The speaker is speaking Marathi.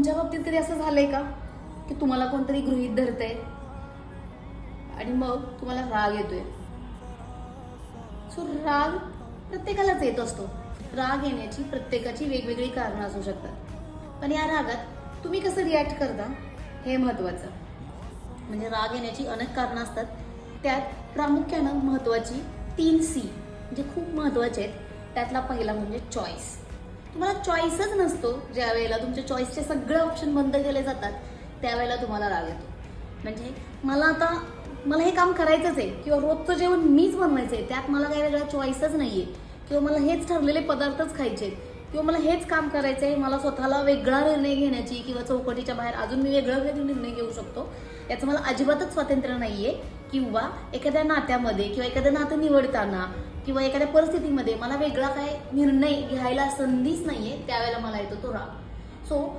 तुमच्या बाबतीत कधी असं झालंय का? की तुम्हाला कोणतरी गृहीत धरतंय? आणि मग तुम्हाला राग येतोय. सो राग प्रत्येकालाच येत असतो. राग येण्याची प्रत्येकाची वेगवेगळी कारणं असू शकतात. पण या रागात तुम्ही कसं रिॲक्ट करता? हे महत्त्वाचं म्हणजे राग येण्याची अनेक कारणं असतात. त्यात प्रामुख्यानं महत्त्वाची तीन सी जे खूप महत्त्वाचे आहेत त्यातला पहिला म्हणजे चॉईस तुम्हाला चॉईसच नसतो ज्या वेळेला तुमच्या चॉईसचे सगळे ऑप्शन बंद केले जातात त्यावेळेला तुम्हाला राग येतो. म्हणजे मला आता मला हे काम करायचंच आहे किंवा रोजचं जेवण मीच बनवायचं आहे त्यात मला काही वेगळा चॉईसच नाही आहे किंवा मला हेच ठरलेले पदार्थच खायचे आहेत. किंवा मला हेच काम करायचं आहे मला स्वतःला वेगळा निर्णय घेण्याची किंवा चौकटीच्या बाहेर अजून मी वेगळा वेगळा निर्णय घेऊ शकतो याचं मला अजिबातच स्वातंत्र्य नाही आहे किंवा एखाद्या नात्यामध्ये किंवा एखादं नातं निवडताना किंवा एखाद्या परिस्थितीमध्ये मला वेगळा काय निर्णय घ्यायला संधीच नाहीये त्यावेळेला मला येतो तो राग. सो